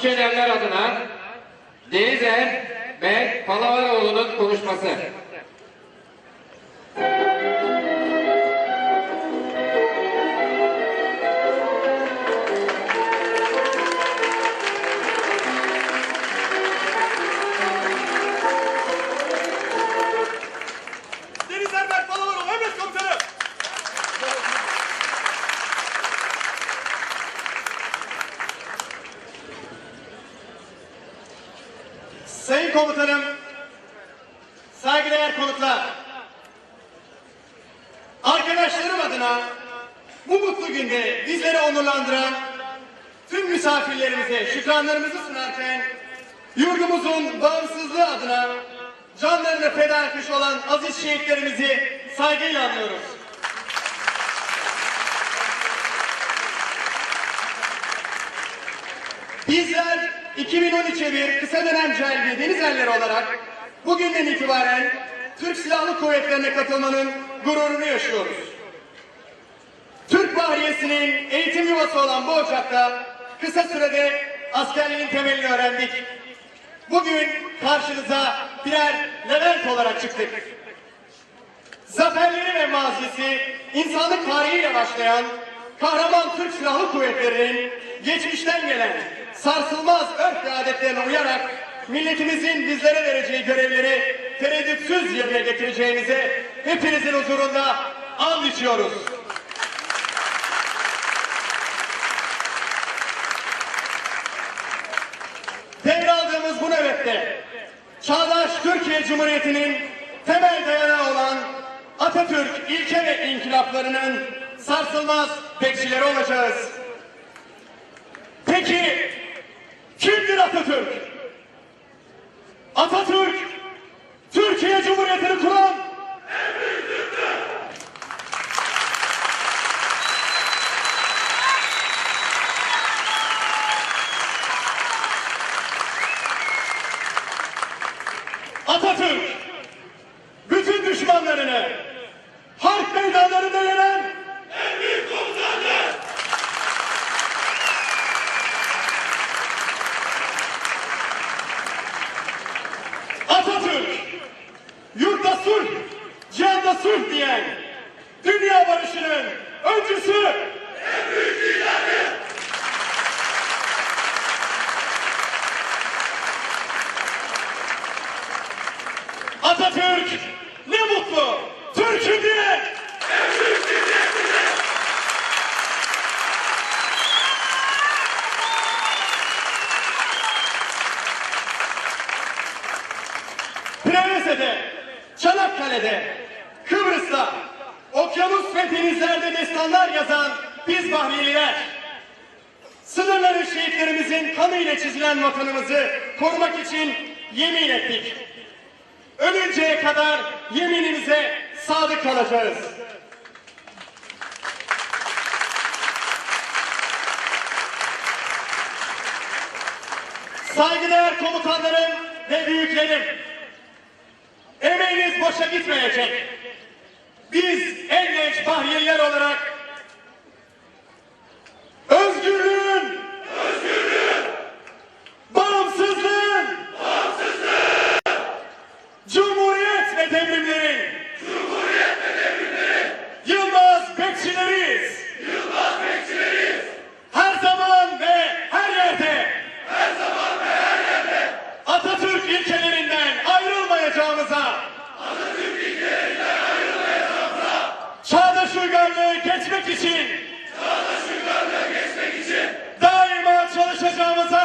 Abdülkelerler adına Deniz Er ve Palavaroğlu'nun konuşması. Sayın komutanım, saygıdeğer konuklar, arkadaşlarım adına bu mutlu günde bizleri onurlandıran tüm misafirlerimize şükranlarımızı sunarken yurdumuzun bağımsızlığı adına canlarını feda etmiş olan aziz şehitlerimizi saygıyla anıyoruz. 2013'e bir kısa dönem celbi deniz erleri olarak bugünden itibaren Türk Silahlı Kuvvetleri'ne katılmanın gururunu yaşıyoruz. Türk Bahriyesi'nin eğitim yuvası olan bu ocakta kısa sürede askerliğin temelini öğrendik. Bugün karşınıza birer Levent olarak çıktık. Zaferleri ve mazisi insanlık tarihiyle başlayan kahraman Türk Silahlı Kuvvetleri'nin geçmişten gelen sarsılmaz örf ve adetlerine uyarak milletimizin bizlere vereceği görevleri tereddütsüz yerine getireceğimize hepinizin huzurunda and içiyoruz. Devraldığımız bu nöbette çağdaş Türkiye Cumhuriyeti'nin temel dayanağı olan Atatürk ilke ve inkılaplarının sarsılmaz bekçileri olacağız. Peki Atatürk? Atatürk Türkiye Cumhuriyeti'ni kuran Atatürk bütün düşmanlarını sulh diyen dünya barışının öncüsü. Atatürk ne mutlu Türk'üm diye Prevese'de, Çanakkale'de, Kıbrıs'ta, okyanus ve denizlerde destanlar yazan biz Bahriyeliler, sınırları şehitlerimizin kanıyla çizilen vatanımızı korumak için yemin ettik. Ölünceye kadar yeminimize sadık kalacağız. Saygıdeğer komutanlarım ve büyüklerim, emeğiniz boşa gitmeyecek. Biz en genç Bahriyeliler olarak özgürlüğün, bağımsızlığın, Cumhuriyet ve devrimlerin, Yılmaz bekçileriyiz. Her zaman ve her yerde, Atatürk ilkelerinden ayrılmayacağımıza, çağdaş Shakavasa.